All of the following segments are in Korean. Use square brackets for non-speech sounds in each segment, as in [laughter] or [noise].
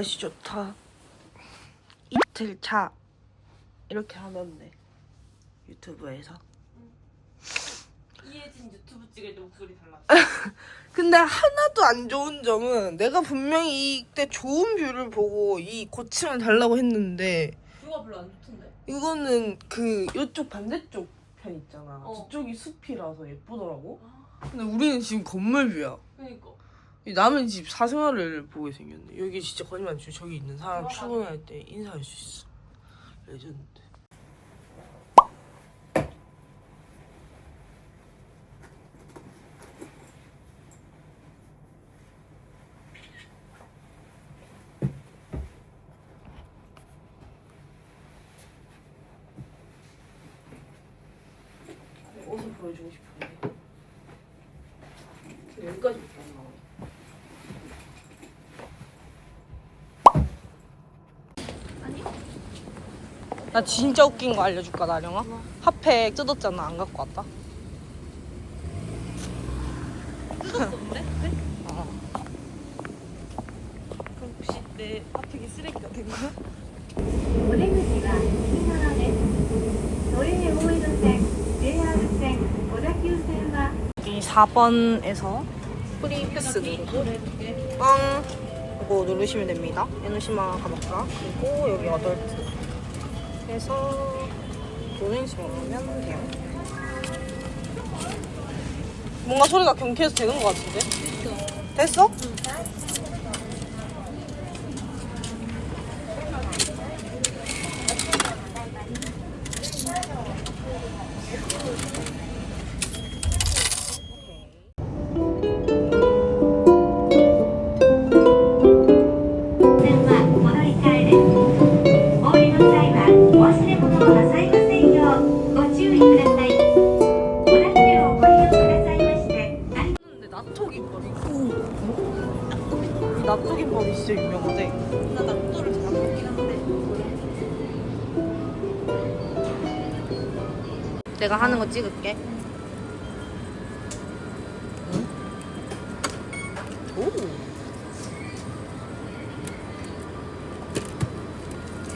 날씨 좋다. 이틀 차. 이렇게 하면 돼. 유튜브에서. 이혜진 유튜브 찍을 때 목소리 달라. [laughs] 근데 하나도 안 좋은 점은 내가 분명히 이때 좋은 뷰를 보고 이 고침을 달라고 했는데 뷰가 별로 안 좋던데. 이거는 그 이쪽 반대쪽 편 있잖아. 어. 저쪽이 숲이라서 예쁘더라고. 아, 근데 우리는 지금 건물 뷰야. 그니까. 이 남의 집 사생활을 보게 생겼네. 여기 진짜 거짓말 안 치고 저기 있는 사람. 출근할 때 인사할 수 있어. 레전드. 옷을 보여주고 싶은데 여기까지 안 나와. 나 진짜 웃긴 거 알려줄까 나령아? 뭐? 핫팩 뜯었잖아 안 갖고 왔다 뜯었어 근데? 네? 어. 그럼 혹시 내 핫팩이 쓰레기가 된 거야? 오랭크 씨가 4번에서 프리패스 누르고 뻥 이거 누르시면 됩니다 에노시마 가마카 그리고 여기 8개 해서 보내시면 오면 돼요 뭔가 소리가 경쾌해서 되는 것 같은데? 됐어?線は 찍을게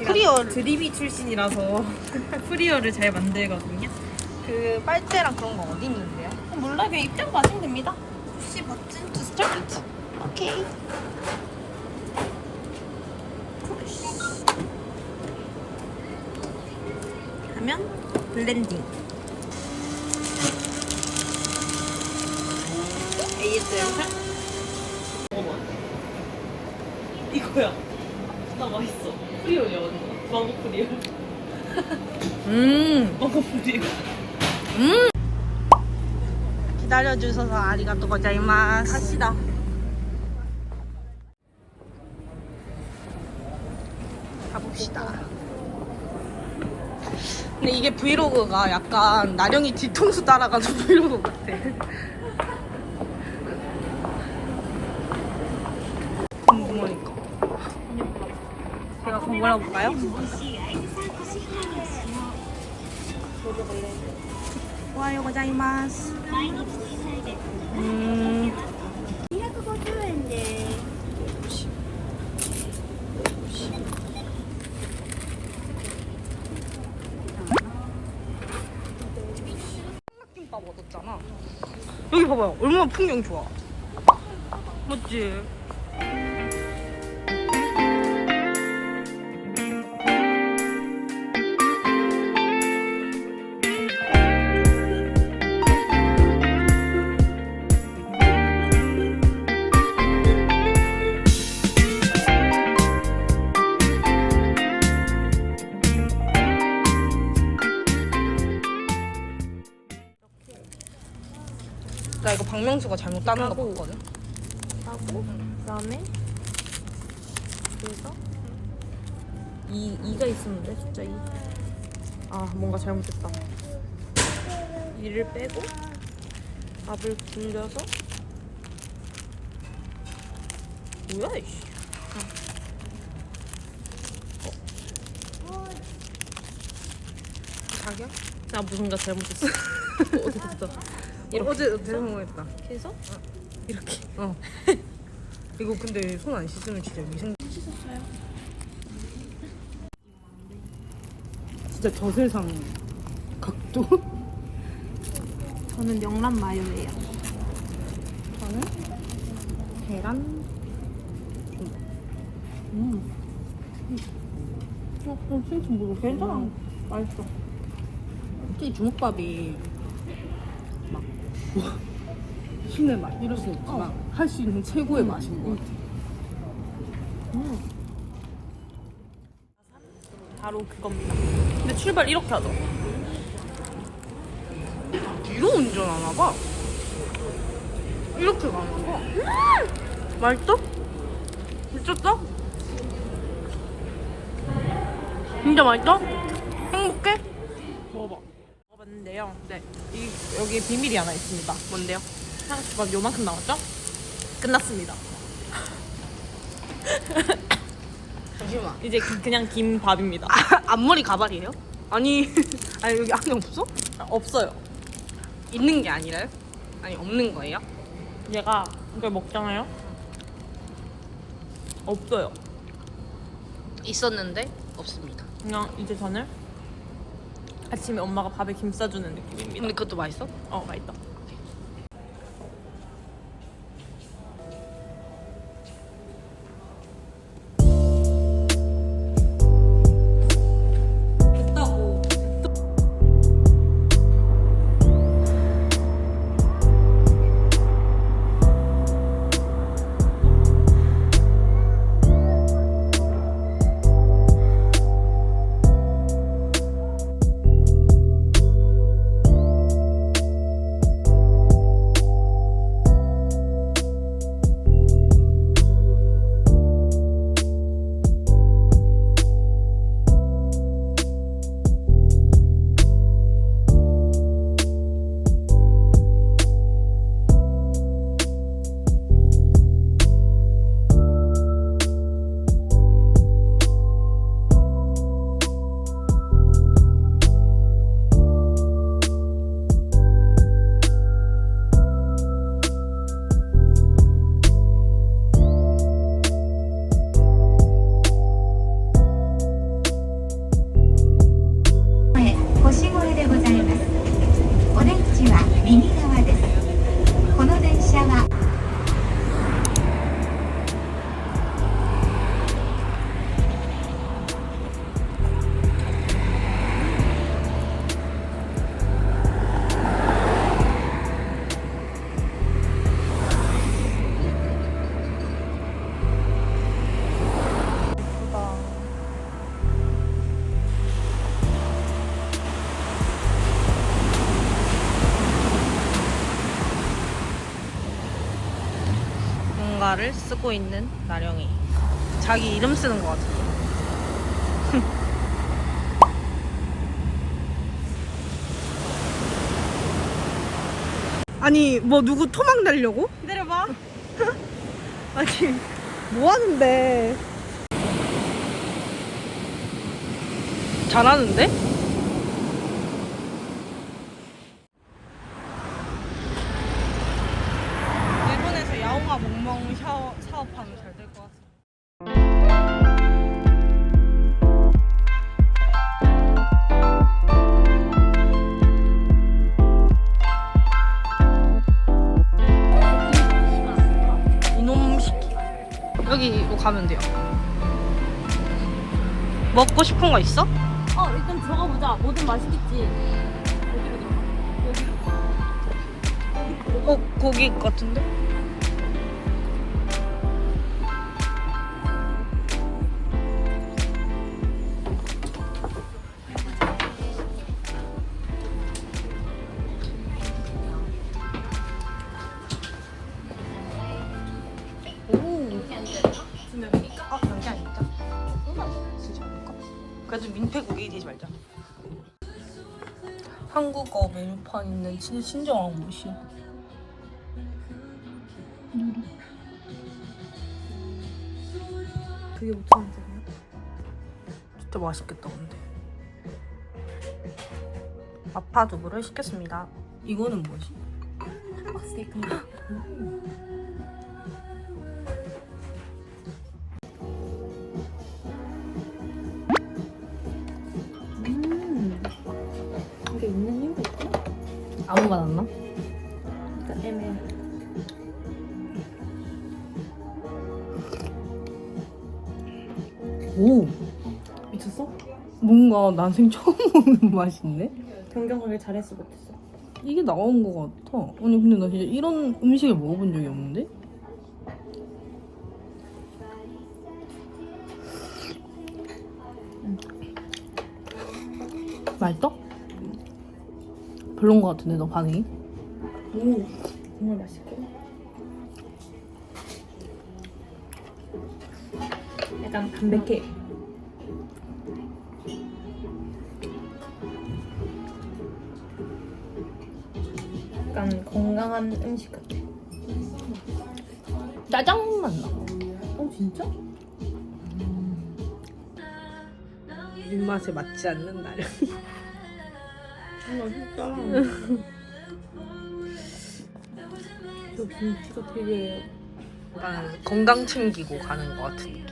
프리얼 드리비 출신이라서 [laughs] 프리어를 잘 만들거든요. 그 빨대랑 그런 거 어디 있는데요? 몰라 그냥 입장 마시면 됩니다. 푸시 버튼 투 스타트. 오케이 하면 블렌딩. ASMR. 먹어봐. 이거야. 나 맛있어. 프리올이야 완전. 망고 프리올. 음 망고 프리올. 기다려주셔서 아리가또 고자이마스 갑시다. 가봅시다 근데 이게 브이로그가 약간 나령이 뒤통수 따라가는 [laughs] 브이로그 같아 궁금하니까 골라볼까요? 와요 고자이마스 음. 여기 봐봐요 얼마나 풍경 좋아 맞지? 이거 박명수가 잘못 따는 거 봤거든. 하고 그다음에 그래서 2 2가 있으면 돼 숫자 2. 아 뭔가 잘못됐다. 2를 빼고 밥을 굴려서 뭐야 이씨. 자기야? 나 무슨 가 잘못했어. [laughs] 어, 됐다 됐다. 이렇게 어제 대성공했다. 계속? 이렇게. 어. 이거 근데 손 안 씻으면 진짜 위생. 씻었어요. 진짜 저 세상 각도. 저는 명란 마요예요. 저는 계란. 음. 어, 진짜 뭐 괜찮아. 맛있어. 특히 주먹밥이 뭐, 신의 맛 이럴 수 없지만 할수 있는 최고의 맛인 것 같아. 바로 그겁니다. 근데 출발 이렇게 하죠. 뒤로 운전하나 봐. 이렇게 가나 봐. 맛있어? 미쳤어? 진짜 맛있어? 행복해? 먹어봐. 먹어봤는데요. 네. 이, 여기 비밀이 하나 있습니다. 뭔데요? 향수밥 요만큼 나왔죠? 끝났습니다. 잠시만. 이제 그- 그냥 김밥입니다. 앞머리 가발이에요? 아니, [laughs] 아니 여기 안경 없어? 아, 없어요. 있는 게 아니라요? 아니 없는 거예요? 얘가 이걸 먹잖아요. 없어요. 있었는데 없습니다. 그냥 이제 저는 아침에 엄마가 밥에 김 싸주는 느낌입니다. 근데 그것도 맛있어? 어, 맛있다. 뭔가를 쓰고 있는 나령이. 자기 이름 쓰는 것 같은데. [laughs] 아니 뭐 누구 토막 내려고? 기다려봐. [laughs] 아니 뭐 하는데? 잘하는데? 먹고 싶은 거 있어? 어, 일단 들어가 보자. 뭐든 맛있겠지. 어디로 들어가? 어, 거기 같은데? 오. 그래도 민폐국이 되지 말자. 한국어 메뉴판 있는 진짜 친정한 곳이야. 그게 5천원짜리야? 진짜 맛있겠다 근데 마파두부를 시켰습니다 이거는 뭐지? 스테이크 [laughs] 오 미쳤어? 뭔가 난생 처음 [laughs] 먹는 맛인데? 변경하길 잘했어 못했어. 이게 나온 것 같아 아니 근데 나 진짜 이런 음식을 먹어본 적이 없는데? 맛있어? 별론 것 같은데 너 반응이? 오 정말 맛있고. 약간 담백해. 약간 건강한 음식 같아. 짜장 맛 나. 어 진짜? 입맛에 맞지 않는 나름. 맛있다. 저 김치가 되게 약간 건강 챙기고 가는 것 같은 느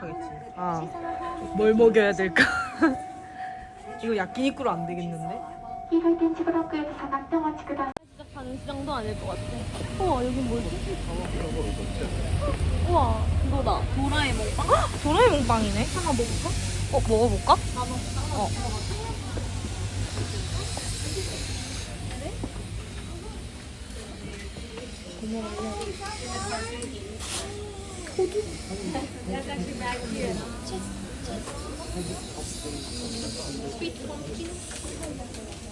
하겠지. 아, 뭘 먹여야 될까? [laughs] 이거 야끼니꾸로 안 되겠는데? 시작하는 시장도 아닐 것 같아. 우와, 여긴 뭐지? 우와, 이거다. 도라에몽 빵? 아, 도라에몽 빵이네. 하나 먹을까? 어, 먹어볼까? 어. 고마워.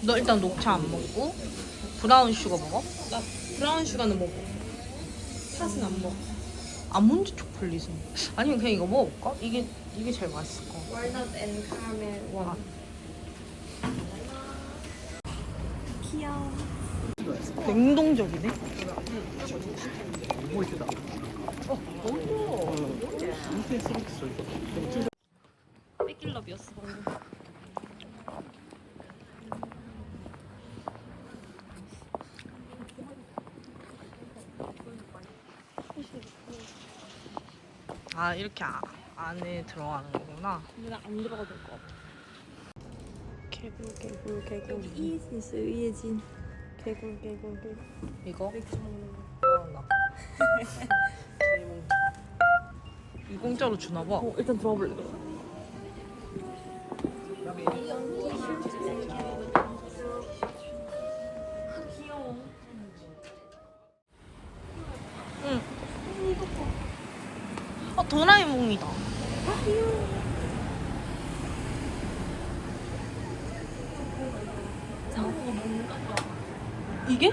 너 일단 녹차 안 먹고 브라운 슈거 먹어? 나 브라운 슈가는 먹어. 팥은 안 먹어. 아몬드 초콜릿은 아니면 그냥 이거 먹어볼까? 이게 이게 제일 맛있을 것 같아. 월넛 앤 카라멜 원. 귀여워. 냉동적이네. 뺏길럽이었어 방금. 아 이렇게 아, 안에 들어가는 거구나. 근데 나 안 들어가도 될 것 같아. 개굴 개굴 개굴 이 있어 위에 진 개굴 개굴 개굴 이거 맥주 먹는 거. 나. 이 공짜로 주나 봐. 어 일단 들어가 볼래. 응. 어 도라에몽이다. 이게?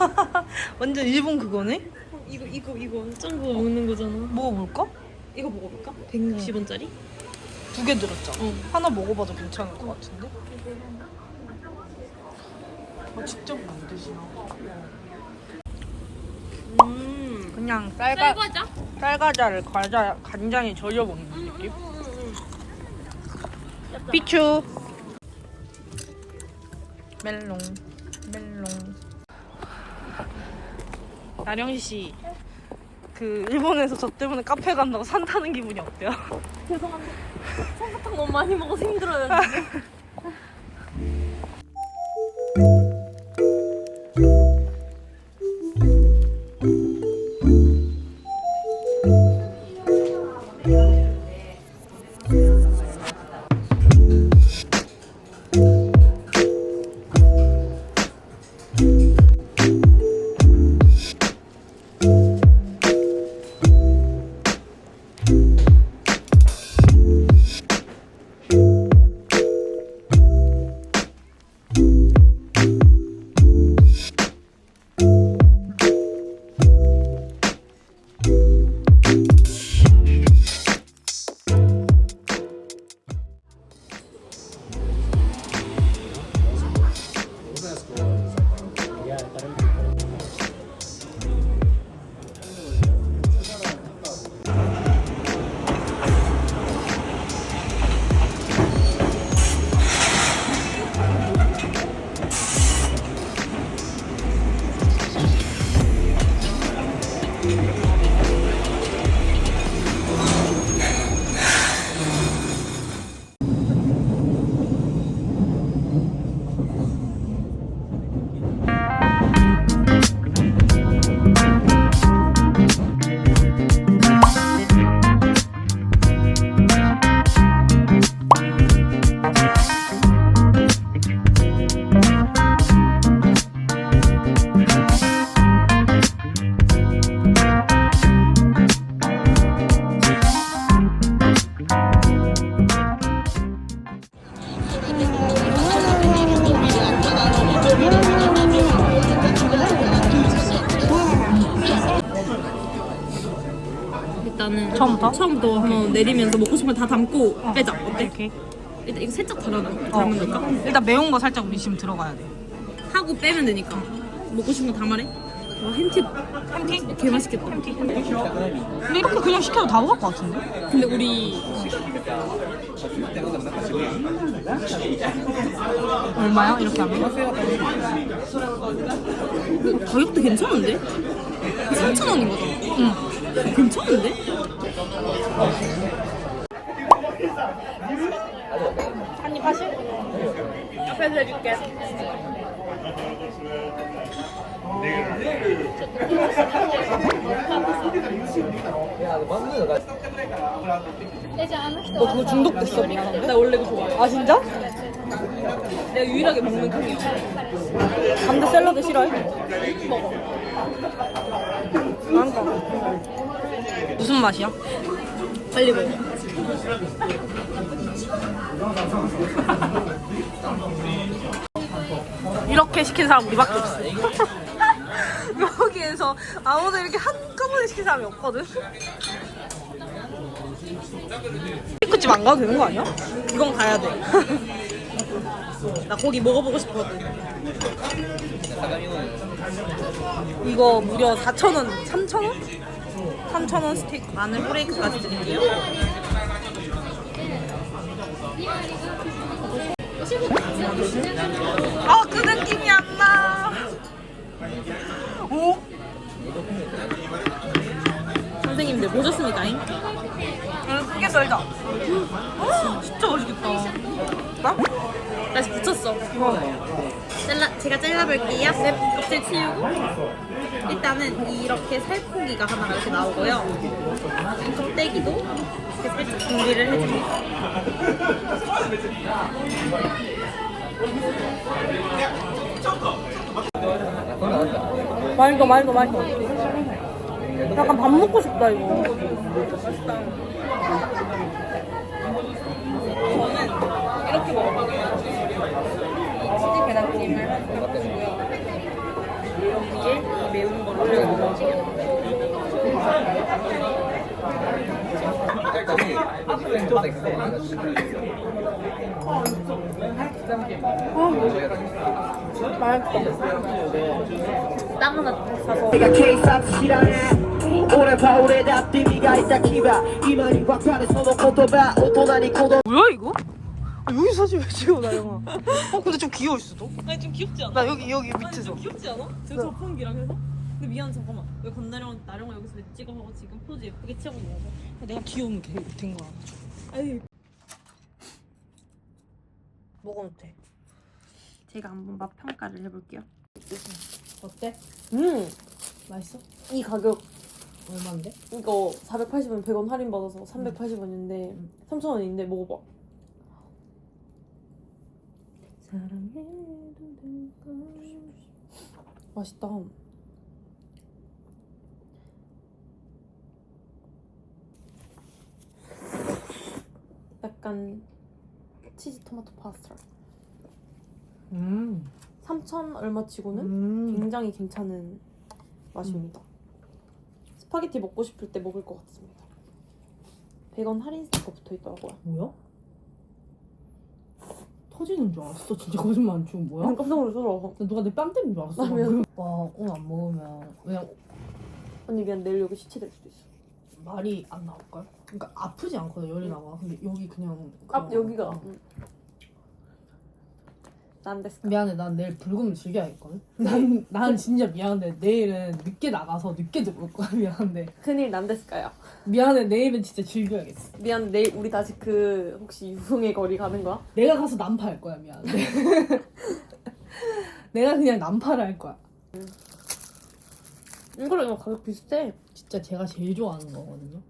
[laughs] 완전 일본 그거네? 이거 이거 이거 짱구 먹는 거잖아. 먹어볼까? 이거 먹어볼까? 160원짜리? 두 개 들었잖아. 응. 하나 먹어봐도 괜찮을 것 같은데? 아, 직접 만드시나? 음. 그냥 쌀가, 쌀과자? 쌀과자를 과자, 간장에 절여 먹는 느낌? 피추 멜롱 멜롱 나령 씨, 그 일본에서 저 때문에 카페 간다고 산 타는 기분이 어때요? 죄송한데 솜사탕 너무 [laughs] 많이 먹어서 힘들어요. 일단 [laughs] 처음부터? 처음부터 한번 내리면서 먹고 싶은 거 다 담고 빼자. 어때? 일단 이거 살짝 달아놔. 담으니까 일단 매운 거 살짝 우리 지금 들어가야 돼. 하고 빼면 되니까. 먹고 싶은 거 다 말해. 와 햄팁 햄팅? 개 맛있겠다. 근데 이렇게 그냥 시켜도 다 먹을 것 같은데? 근데 우리 얼마야? 이렇게 하면? 가격도 괜찮은데? 3,000원인 거잖아. 응. 괜찮은데? 한입 하실? 옆에서 해줄게. 너 그거 중독됐어? 나 원래 이거 좋아해. 아 진짜? 내가 유일하게 먹는 통이야. 감자 샐러드 싫어해? 먹어. 그러니까. 무슨 맛이야? 빨리 먹어. 이렇게 시킨 사람 우리밖에 없어. [laughs] 여기에서 아무도 이렇게 한꺼번에 시킨 사람이 없거든. 치크집 안 가도 되는 거 아니야? 이건 가야 돼. [laughs] 나 고기 먹어보고 싶거든. 이거 무려 4,000원, 3,000원? 3,000원 스테이크 마늘 브레이크까지 드릴게요. 아, 그 느낌이 안 나. 오? 선생님들 보셨습니까? 잉? 응, 크게. 어, 진짜 맛있겠다. 나? 다시 붙였어. 잘라, 제가 잘라볼게요. 네, 껍질 치우고. 일단은 이렇게 살코기가 하나가 이렇게 나오고요. 이 껍데기도 이렇게 살짝 준비를 해줍니다. 맛있어, 맛있어, 맛있어. 약간 밥 먹고 싶다, 이거. 이렇게 먹어봐요. 치즈 계란찜을 한 먹어주고요. 이게 이 매운 거를 올려주고. 땅 하나 사서 が警察知らねえ俺は俺だって磨いた牙今に分かるその言葉大人に子供 뭐야, 이거? 아, 여기 사진 왜 찍어, 나영아? 어, 근데 좀 귀여울 수도? 아니 좀 귀엽지 않아? 나 여기, 여기 아니 밑에서. 좀 귀엽지 않아? 저 저풍기랑 해서? 근데 미안 잠깐만 왜 건나령 나령아 여기서 내 찍어 하고 지금 포즈 예쁘게 취하고 있는 거야? 내가 귀여우면 된, 된 거야. 아니 먹어도 돼. 제가 한번 맛 평가를 해볼게요 어때? 음! 맛있어? 이 가격 얼마인데? 이거 480원 100원 할인 받아서 380원인데 3,000원인데 먹어봐 사랑해도 될까 맛있다 약간 치즈 토마토 파스타 음. 3,000 얼마 치고는 음. 굉장히 괜찮은 맛입니다. 스파게티 먹고 싶을 때 먹을 것 같습니다. 100원 할인 스티커 붙어 있더라고요. 뭐야? 터지는 줄 알았어. 진짜 거짓말 안 치고 뭐야? 깜짝 놀라서 나 누가 내빵 때린 줄 알았어. 라면. 오빠 오늘 안 먹으면 그냥 언니 미안 내일 여기 시체 될 수도 있어. 말이 안 나올걸? 그러니까 아프지 않거든 열이 나와. 근데 여기 그냥 아 그냥- 여기가 어. 응. 난 됐어. 미안해. 난 내일 불금 즐겨야겠거든. [laughs] 난, 난 진짜 미안한데 내일은 늦게 나가서 늦게 들어올 거야. [laughs] 미안한데. 큰일 난 됐을까요? 미안해. 내일은 진짜 즐겨야겠어. 미안 내일 우리 다시 그 혹시 유흥의 거리 가는 거야? 내가 가서 난파할 거야. 미안해. [laughs] 내가 그냥 난파를 할 거야. 이거랑 이거 가격 비슷해. 진짜 제가 제일 좋아하는 거거든요.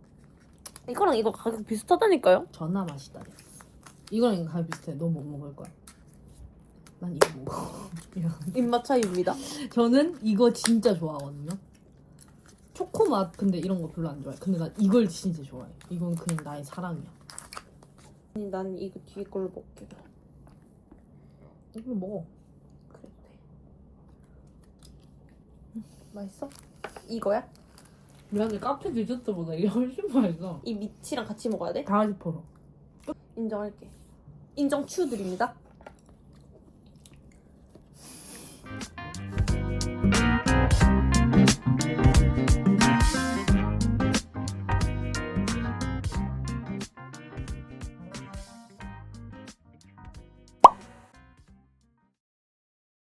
이거랑 이거 가격 비슷하다니까요? 전화 맛이다. 이거랑 이거 가격 비슷해. 너뭐 먹을 거야? 난 이거 먹어. [laughs] 입맛 차이입니다. 저는 이거 진짜 좋아하거든요. 초코 맛 근데 이런 거 별로 안 좋아해. 근데 난 이걸 진짜 좋아해. 이건 그냥 나의 사랑이야. 아니 난 이거 뒤에 걸로 먹게. 이거 먹어. 그래. 맛있어? 이거야? 미안해 카페 디저트보다 이게 훨씬 맛있어 이 미치랑 같이 먹어야 돼? 다 퍼러 인정할게. 인정 추 드립니다.